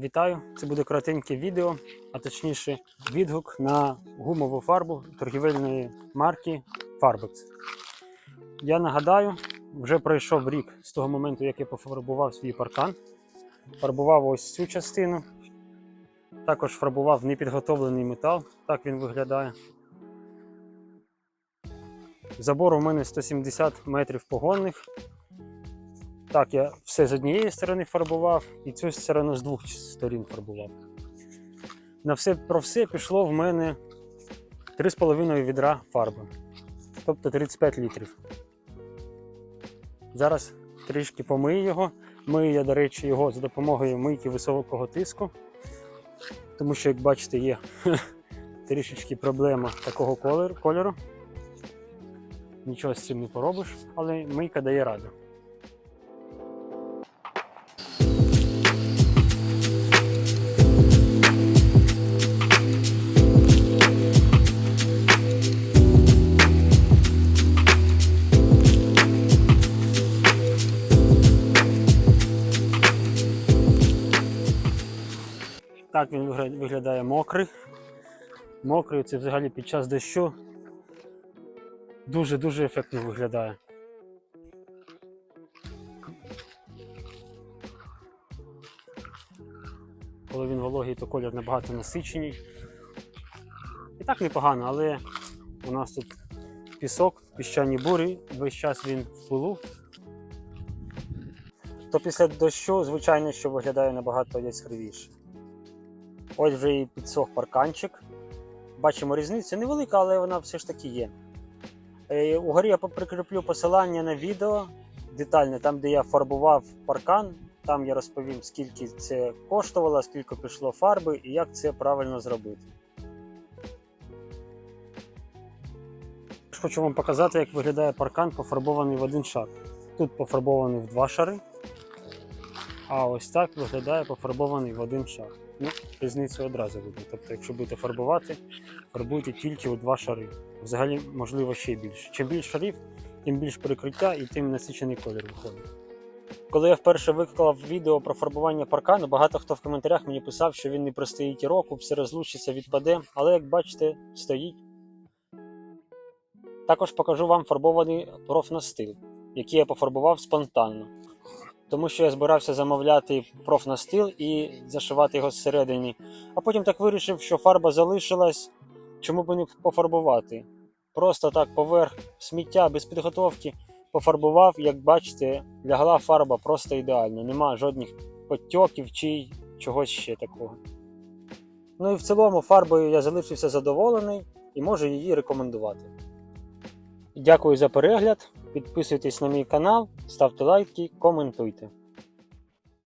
Вітаю! Це буде коротеньке відео, а точніше відгук на гумову фарбу торгівельної марки Farbex. Я нагадаю, вже пройшов рік з того моменту, як я пофарбував свій паркан. Фарбував ось цю частину. Також фарбував непідготовлений метал. Так він виглядає. Забор у мене 170 метрів погонних. Так, я все з однієї сторони фарбував і цю сторону з двох сторін фарбував. На все про все пішло в мене 3,5 відра фарби, тобто 35 літрів. Зараз трішки помию його. Мию я, до речі, його за допомогою мийки високого тиску, тому що, як бачите, є трішечки проблема такого кольору-. Нічого з цим не поробиш, але мийка дає раду. Так він виглядає мокрий. Мокрий це взагалі під час дощу дуже-дуже ефектно виглядає. Коли він вологий, то колір набагато насиченій. І так непогано, але у нас тут пісок, піщані бурі, весь час він в пилу. То після дощу, звичайно, що виглядає набагато яскравіше. Ось вже і підсох парканчик. Бачимо різницю невелика, але вона все ж таки є. Е, Угорі я прикріплю посилання на відео детальне, там, де я фарбував паркан. Там я розповім, скільки це коштувало, скільки пішло фарби і як це правильно зробити. Хочу вам показати, як виглядає паркан, пофарбований в один шар. Тут пофарбований в два шари, а ось так виглядає пофарбований в один шар. Ну, різницю одразу видно. Тобто, якщо будете фарбувати, фарбуйте тільки у два шари. Взагалі, можливо, ще більше. Чим більше шарів, тим більш перекриття і тим насичений колір виходить. Коли я вперше виклав відео про фарбування паркану, багато хто в коментарях мені писав, що він не простоїть і року, все розлучиться, відпаде, але як бачите, стоїть. Також покажу вам фарбований профнастил, який я пофарбував спонтанно. Тому що я збирався замовляти профнастил і зашивати його зсередини. А потім так вирішив, що фарба залишилась, чому б не пофарбувати. Просто так поверх сміття без підготовки пофарбував, як бачите, лягла фарба просто ідеально. Нема жодних потьоків чи чогось ще такого. Ну і в цілому фарбою я залишився задоволений і можу її рекомендувати. Дякую за перегляд. Підписуйтесь на мій канал, ставте лайки, коментуйте.